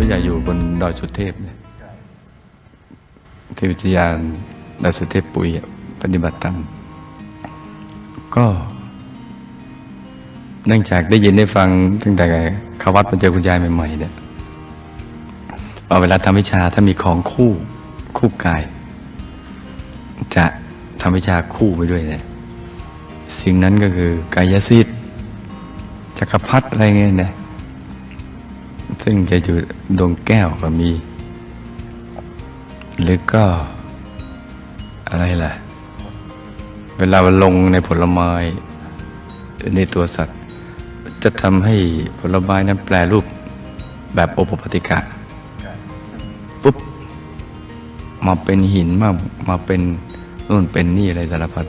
วิทยาอยู่บนดอยสุเทพเนี่ยที่วิทยาดอยสุเทพปุ๋ยปฏิบัติธรรมก็เนื่องจากได้ยินได้ฟังตั้งแต่เขาวัดมาเจอคุณยายใหม่ๆเนี่ยว่าเวลาทำวิชาถ้ามีของคู่คู่กาย จะทำวิชาคู่ไปด้วยเนี่ยสิ่งนั้นก็คือกายสิทธิ์จักรพรรดิอะไรเงี้ยนะ ซึ่งจะอยู่ดวงแก้วก็มี หรือก็ อะไรล่ะ เวลาลงในผลไม้ในตัวสัตว์ จะทำให้ผลไม้นั้นแปลรูปแบบโอปปติกะปุ๊บ มาเป็นหินมามาเป็นนู่นเป็นนี่อะไรสารพัด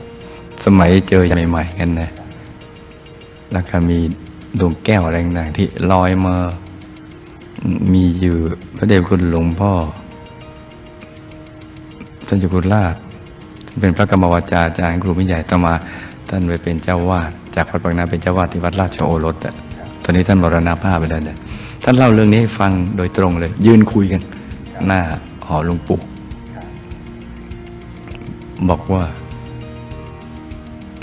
สมัยเจอใหม่ ๆ กันนะแล้วก็มีดวงแก้วอะไรต่างๆที่ลอยมา มีอยู่พระเดชคุณหลวงพ่อท่านจุกุลาชเป็นพระกรรมวาจาจารย์ครูมิใหญ่ต่อมา ท่านไปเป็นเจ้าวาดจากวัดบางนาเป็นเจ้าวาดที่วัดราชโอรสตอนนี้ท่านมรณภาพไปแล้วเนี่ยท่านเล่าเรื่องนี้ให้ฟังโดยตรงเลย ยืนคุยกัน หน้าหอหลวงปู่บอกว่า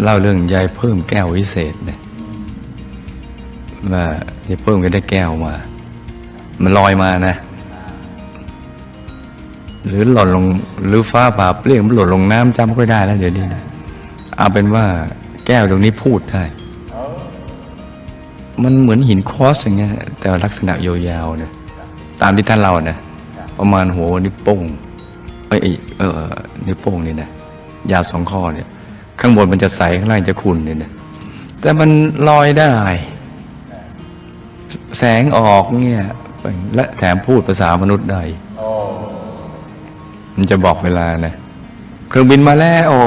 เล่าเรื่องยายเพิ่มแก้ววิเศษเนี่ยว่ายายเพิ่มก็ได้แก้วมา มันลอยมานะ หรือหล่นลงหรือฟ้าผ่าเปรี้ยงมันหล่นลงน้ำจำไม่ได้แล้วเดี๋ยวนี้นะเอาเป็นว่าแก้วตรงนี้พูดได้ มันเหมือนหินคอสอย่างเงี้ย แต่ลักษณะยาวๆเนี่ยตามที่ท่านเราเนะประมาณหัวนิ้วโป้งเอ้ยเออนิ้วโป้งนี่นะยาวสองข้อเนี่ย ข้างบนมันจะใสข้างล่างจะขุ่นเนี่ยนะแต่มันลอยได้ แสงออกเนี่ย และแถมพูดภาษามนุษย์ได้มันจะบอกเวลานะเครื่องบินมาแล้วโอ้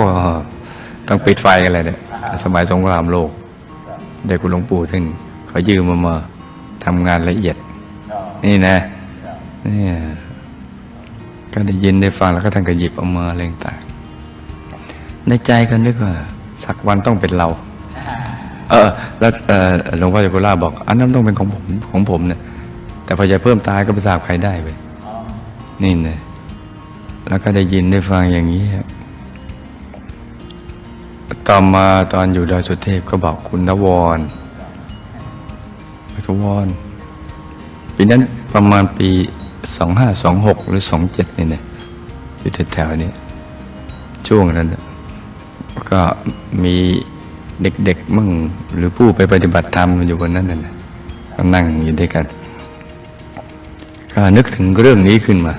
ต้องปิดไฟกันเลยเนี่ย สมัยสงครามโลก เด็กคุณหลวงปู่ท่านเขายืมมามาทำงานละเอียด นี่นะนี่ก็ได้ยินได้ฟังแล้วก็ท่านก็หยิบเออกมาอะไรต่าง ในใจก็นึกว่า สักวันต้องเป็นเรา เออ แล้วเออหลวงพ่อจักรุล่าบอก อันนั้นต้องเป็นของผมของผมเนี่ย แต่พอจะเพิ่มตายก็ไปทราบใครได้ไปนี่นะแล้วก็ได้ยินได้ฟังอย่างนี้ครับต่อมาตอนอยู่ดอยสุเทพก็บอกคุณนวรทวรปีนั้นประมาณปีสองห้าสองหกหรือสองเจ็ดนี่นะอยู่แถวๆนี้ ช่วงนั้นก็มีเด็กๆมั่งหรือผู้ไปปฏิบัติธรรมอยู่บนนั้นน่ะนะก็นั่งอยู่ด้วยกัน ก็นึกถึงเรื่องนี้ขึ้นมา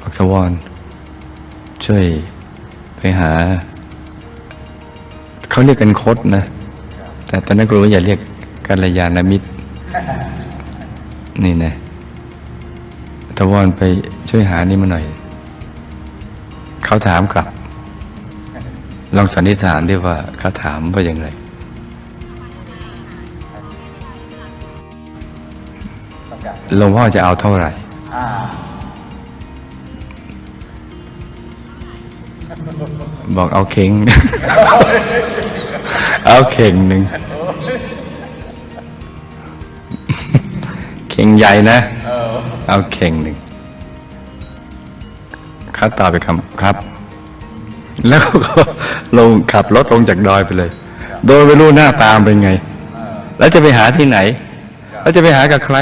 พักทวรช่วยไปหา เขาเรียกกันคดนะ แต่ตอนนั้นครูว่าอย่าเรียกกัลยาณมิตร นี่นะตะวอนไปช่วยหานี่มาหน่อย เขาถามกลับ ลองสันนิษฐานด้วยว่าเขาถามว่าอย่างไร หลวงพ่อจะเอาเท่าไหร่บอกเอาเข่งเอาเข่งหนึ่งเข่งใหญ่นะ เอาเข่งหนึ่งเขาตอบไปคำครับ แล้วก็ลงขับรถลงจากดอยไปเลย โดยไม่รู้หน้าตามเป็นไง แล้วจะไปหาที่ไหน แล้วจะไปหากับใคร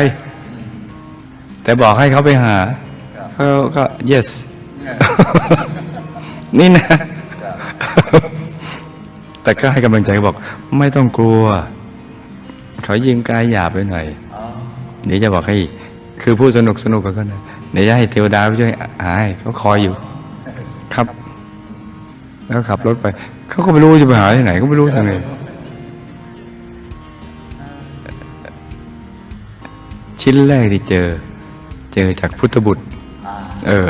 แต่บอกให้เขาไปหาเขาก็ yes นี่นะ แต่ก็ให้กำลังใจบอก ไม่ต้องกลัว เขายิงกายหยาบไปหน่อยเดี๋ยวจะบอกให้ คือพูดสนุกสนุกกันนะเดี๋ยวจะให้เทวดาไปช่วยหาให้เขาคอยอยู่ ครับ แล้วขับรถไป เขาก็ไม่รู้จะไปหาที่ไหน ก็ไม่รู้ทางไหนชิ้นแรกที่เจอ เจอจากพุทธบุตร เออ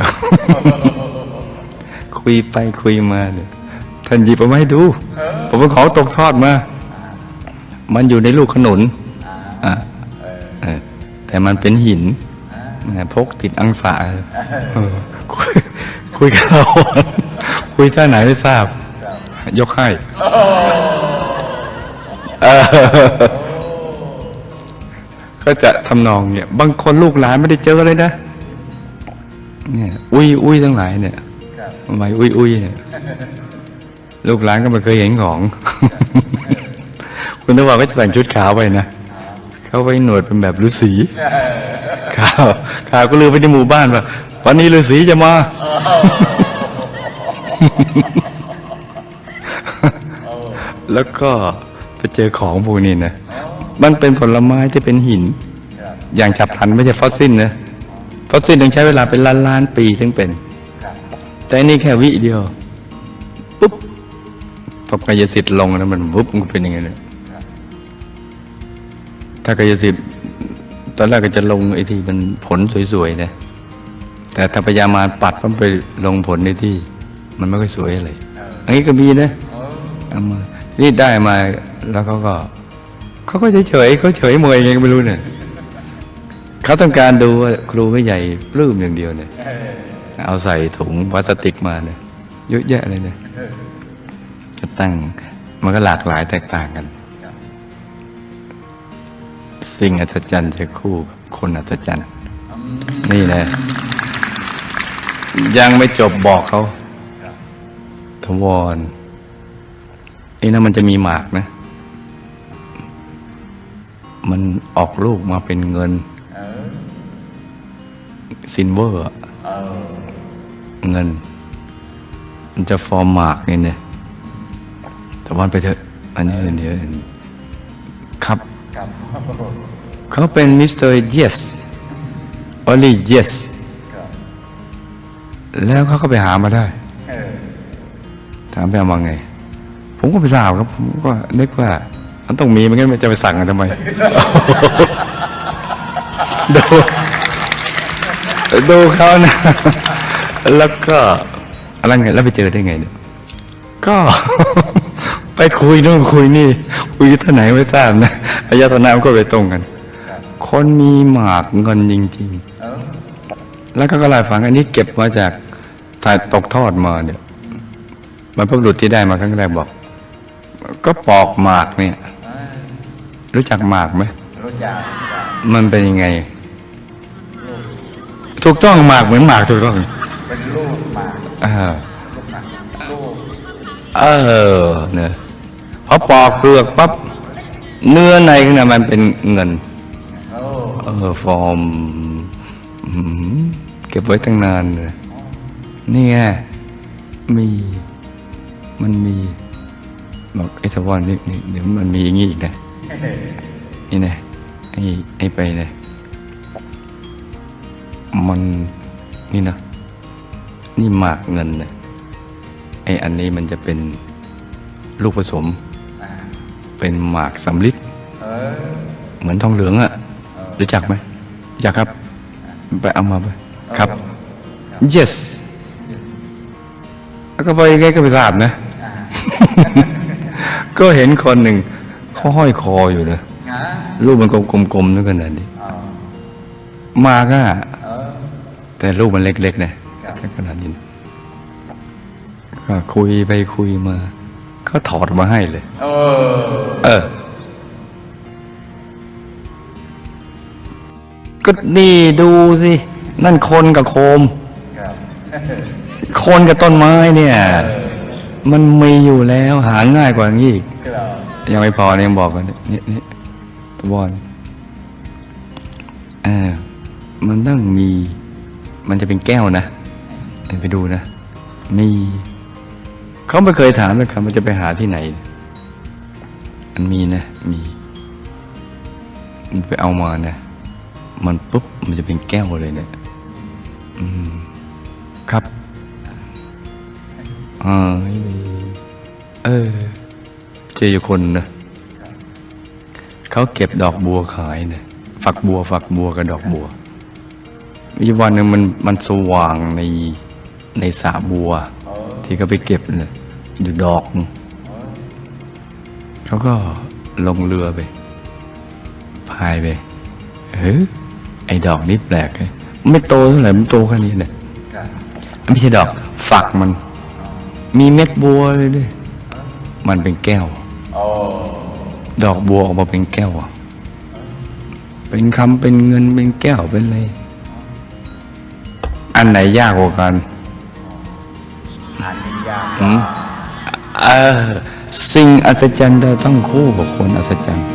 คุยไปคุยมาเนี่ยท่านหยิบเอามาให้ดู ผมเป็นของตกทอดมา มันอยู่ในลูกขนุนอะเออแต่มันเป็นหินแหมพกติดอังสาเออคุยคุยกับเราคุยท่าไหนไม่ทราบ ยกให้เออ ก็จะทำนองเนี่ยบางคนลูกหลานไม่ได้เจอเลยนะเนี่ยอุ้ยอุ้ยทั้งหลายเนี่ยทำไมอุ้ยอุ้ยเนี่ยลูกหลานก็ไม่เคยเห็นของคุณตวันก็จะแต่งชุดขาวไปนะเขาไว้หนวดเป็นแบบฤาษีขาวขาวก็ลือไปในหมู่บ้านว่าวันนี้ฤาษีจะมาแล้วก็ไปเจอของพวกนี้นะ มันเป็นผลไม้ที่เป็นหิน อย่างฉับพลันไม่ใช่ฟอสซิลนะฟอสซิลต้องใช้เวลาเป็นล้านล้านๆปีถึงเป็น แต่อันนี่แค่วิเดียวปุ๊บพอกายสิทธิ์ลงแล้วมันวุบมันเป็นยังไงเลยครับถ้ากายสิทธิ์ตอนแรกก็จะลงไอ้ที่มันผลสวยๆนะแต่ถ้าพยายามาปัดมันไปลงผลในที่ มันไม่ค่อยสวยอะไรอันนี้ก็มีนะเอามานี่ได้มาแล้วเขาก็ เขาก็เฉยๆเขาเฉยมวยไงไม่รู้เนี่ยเขาต้องการดูว่าครูไม่ใหญ่ปลื้มอย่างเดียวเนี่ยเอาใส่ถุงพลาสติกมาเนี่ยเยอะแยะเลยเนี่ยจะตั้งมันก็หลากหลายแตกต่างกัน สิ่งอัศจรรย์จะคู่กับคนอัศจรรย์ นี่นะยังไม่จบบอกเขาทวรไอ้นั่นะมันจะมีหมากนะ มันออกลูกมาเป็นเงินเออซินเวอร์เออเงิน มันจะฟอร์มหมากนี่เนี่ยแต่วันไปเถอะอันนี้เดี๋ยวครับครับเขาเป็นมิสเตอร์ yes only yes ครับแล้วเขาก็ไปหามาได้เออถามไปเอามาไง ผมก็ไปทราบครับ ผมก็นึกว่า มันต้องมีไม่งั้นมันจะไปสั่งกันทำไมดูดูเขานะ แล้วก็อะไรไงแล้วไปเจอได้ไงเนี่ยก็ไปคุยนู่นคุยนี่ คุยที่ไหนไม่ทราบนะอายตนะมันก็ไปตรงกันครับคนมีหมากเงินจริงๆเออแล้วก็ก็เลายฝังอันนี้เก็บมาจากถ่ายตกทอดมาเนี่ยมันพบุรุษที่ได้มาครั้งแรกบอก ก็ปอกหมากเนี่ยเออ รู้จักหมากไหมรู้จักครับมันเป็นยังไง ถูกต้องหมากเหมือนหมากถูกต้องเป็นลูกหมากอ่าลูกหมากลูกเออเนอะพอปอกเปลือกปั๊บเนื้อในข้างในมันเป็นเงินโอ้เออฟอร์มอืมเก็บไว้ตั้งนานเลยนี่ไงมีมันมีบอกไอ้ทวารนี่นี่เดี๋ยวมันมีอย่างงี้อีกนะเออ นี่นะไอ้ไอ้ไปนะมันนี่นะนี่หมากเงินนะไอ้อันนี้มันจะเป็นลูกผสม เป็นหมากสำลิดเออเหมือนทองเหลืองอะรู้จักไหมรู้จักครับ ไปเอามาไปครับ yes แล้วก็ไปยังไงก็ไปทราบนะ ก็เห็นคนหนึ่ง เขาห้อยคออยู่นะอ่ารูปมันกลมๆนึกขนาดนี้อ๋อมาก็เออแต่รูปมันเล็กๆนะครับแค่ขนาดนี้ก็คุยไปคุยมาเขาถอดมาให้เลย เออ เออ ก็นี่ดูสิ นั่นคนกับโคมครับคนกับต้นไม้เนี่ย มันมีอยู่แล้วหาง่ายกว่านี้อีกครับยังไม่พอเนี่ยยังบอกกันเนี่ยนี่นี่ตะบอนเออมันต้องมี มันจะเป็นแก้วนะเดี๋ยวไปดูนะ มีเขาไม่เคยถามเลยครับมันจะไปหาที่ไหน มันมีนะ มีมันไปเอามานะมันปุ๊บมันจะเป็นแก้วเลยเนี่ยอืม ครับ อ่าไม่มีเออ เจออยู่คนนะเขาเก็บดอกบัวขายเนี่ยฝักบัวฝักบัวกับดอกบัวมีวันหนึ่งมันมันสว่างในในสระบัว ที่เขาไปเก็บเนี่ยอยู่ดอก เขาก็ลงเรือไป พายไปเฮ้ยไอ้ดอกนี้แปลกไม่โตเท่าไหร่มันโตแค่นี้เนี่ยครับไม่ใช่ดอกฝักมัน มีเม็ดบัวเลยด้วยมันเป็นแก้วโอ้ดอกบัวออกมาเป็นแก้วอะเป็นคำเป็นเงินเป็นแก้วเป็นอะไรอันไหนยากกว่ากันอ่านยากอืมเออสิ่งอัศจรรย์เราต้องคู่กับคนอัศจรรย์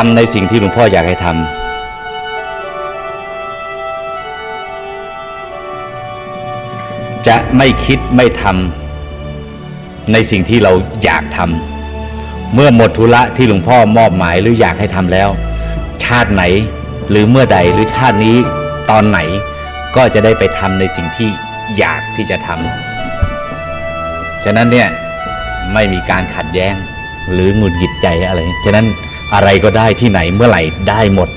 ทำในสิ่งที่หลวงพ่ออยากให้ทำจะไม่คิดไม่ทำในสิ่งที่เราอยากทำเมื่อหมดธุระที่หลวงพ่อมอบหมายหรืออยากให้ทำแล้ว ชาติไหนหรือเมื่อใดหรือชาตินี้ตอนไหนก็จะได้ไปทำในสิ่งที่อยากที่จะทำฉะนั้นเนี่ยไม่มีการขัดแย้งหรือหงุดหงิดใจอะไร ฉะนั้น อะไรก็ได้ที่ไหนเมื่อไหร่ได้หมด